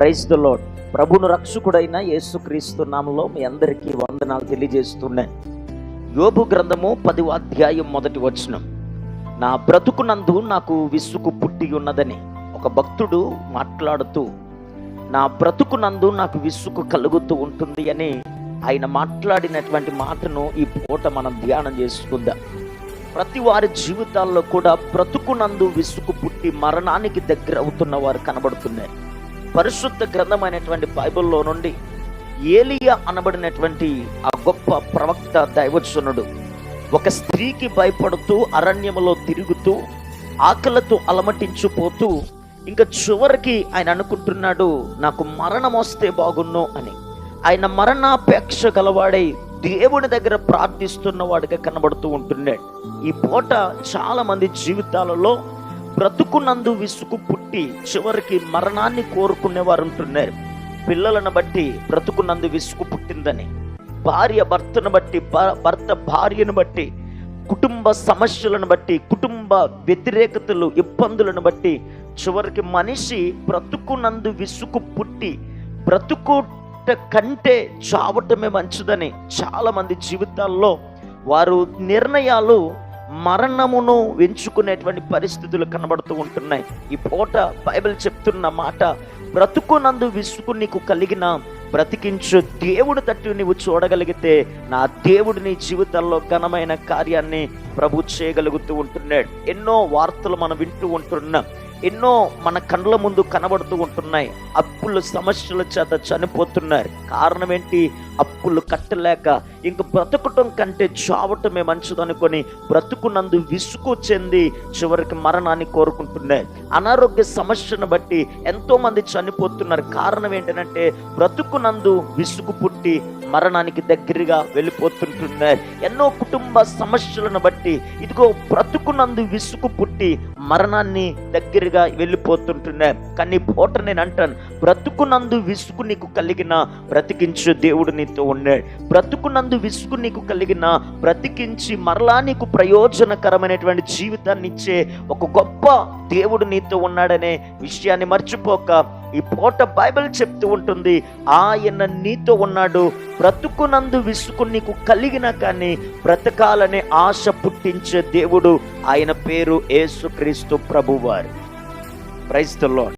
Praise the load ప్రభును రక్షకుడైన యేసుక్రీస్తు నామంలో మీ అందరికీ వందనాలు తెలియజేస్తున్నాను. యోబు గ్రంథము పది అధ్యాయం మొదటి వచనం. నా బ్రతుకునందు నాకు విసుగు పుట్టి ఉన్నదని ఒక భక్తుడు మాట్లాడుతూ నా బ్రతుకునందు నాకు విసుగు కలుగుతూ ఉంటుంది అని ఆయన మాట్లాడినటువంటి మాటను ఈ పూట మనం ధ్యానం చేసుకుందాం. ప్రతి వారి జీవితాల్లో కూడా బ్రతుకునందు విసుగు పుట్టి మరణానికి దగ్గర అవుతున్న వారు కనబడుతున్నారు. పరిశుద్ధ గ్రంథమైనటువంటి బైబిల్లో నుండి ఏలియా అనబడినటువంటి ఆ గొప్ప ప్రవక్త దైవజనుడు ఒక స్త్రీకి భయపడుతూ అరణ్యములో తిరుగుతూ ఆకలితో అలమటించిపోతూ ఇంకా చివరికి ఆయన అనుకుంటున్నాడు నాకు మరణం వస్తే బాగున్ను అని. ఆయన మరణాపేక్ష గలవాడై దేవుని దగ్గర ప్రార్థిస్తున్న వాడిగా కనబడుతూ ఉంటున్నాడు. ఈ పూట చాలా మంది జీవితాలలో బ్రతుకునందు విసుగు పుట్టి చివరికి మరణాన్ని కోరుకునేవారు ఉంటున్నారు. పిల్లలను బట్టి బ్రతుకునందు విసుగు పుట్టిందని భార్య భర్తను బట్టి భర్త భార్యను బట్టి కుటుంబ సమస్యలను బట్టి కుటుంబ వ్యతిరేకతలు ఇబ్బందులను బట్టి చివరికి మనిషి బ్రతుకునందు విసుగు పుట్టి బ్రతుకుట కంటే చావటమే మంచిదని చాలామంది జీవితాల్లో వారు నిర్ణయాలు మరణమును ఎంచుకునేటువంటి పరిస్థితులు కనబడుతూ ఉంటున్నాయి. ఈ పూట బైబిల్ చెప్తున్న మాట బ్రతుకునందు విసుగు నీకు కలిగిన బ్రతికించు దేవుడు తట్టు నీవు చూడగలిగితే నా దేవుడు నీ జీవితంలో ఘనమైన కార్యాన్ని ప్రభు చేయగలుగుతూ ఉంటున్నాడు. ఎన్నో వార్తలు మనం వింటూ ఉంటున్నాం. ఎన్నో మన కండ్ల ముందు కనబడుతూ ఉంటున్నాయి. అప్పుల సమస్యల చేత చనిపోతున్నారు. కారణం ఏంటి? అప్పులు కట్టలేక ఇంక బ్రతకటం కంటే చావటమే మంచిదనుకొని బ్రతుకునందు విసుగు చెంది చివరికి మరణాన్ని కోరుకుంటున్నారు అనారోగ్య సమస్యను బట్టి ఎంతో మంది చనిపోతున్నారు. కారణం ఏంటంటే బ్రతుకునందు విసుగు పుట్టి మరణానికి దగ్గరగా వెళ్ళిపోతుంటున్నారు ఎన్నో కుటుంబ సమస్యలను బట్టి ఇదిగో బ్రతుకునందు విసుగు పుట్టి మరణాన్ని దగ్గరగా వెళ్ళిపోతుంటున్నారు కానీ పూట నేను అంటాను బ్రతుకునందు విసుగు నీకు కలిగిన బ్రతికించు దేవుడు నీతో ఉన్నాడు బ్రతుకునందు విసుగు నీకు కలిగిన బ్రతికించి మరలా నీకు ప్రయోజనకరమైనటువంటి జీవితాన్ని ఇచ్చే ఒక గొప్ప దేవుడు నీతో ఉన్నాడనే విషయాన్ని మర్చిపోక ఈ పూట బైబిల్ చెప్తూ ఉంటుంది ఆయన నీతో ఉన్నాడు బ్రతుకునందు విసుకు నీకు కలిగిన కానీ బ్రతకాలనే ఆశ పుట్టించే దేవుడు. ఆయన పేరు యేసుక్రీస్తు ప్రభువారు. ప్రైజ్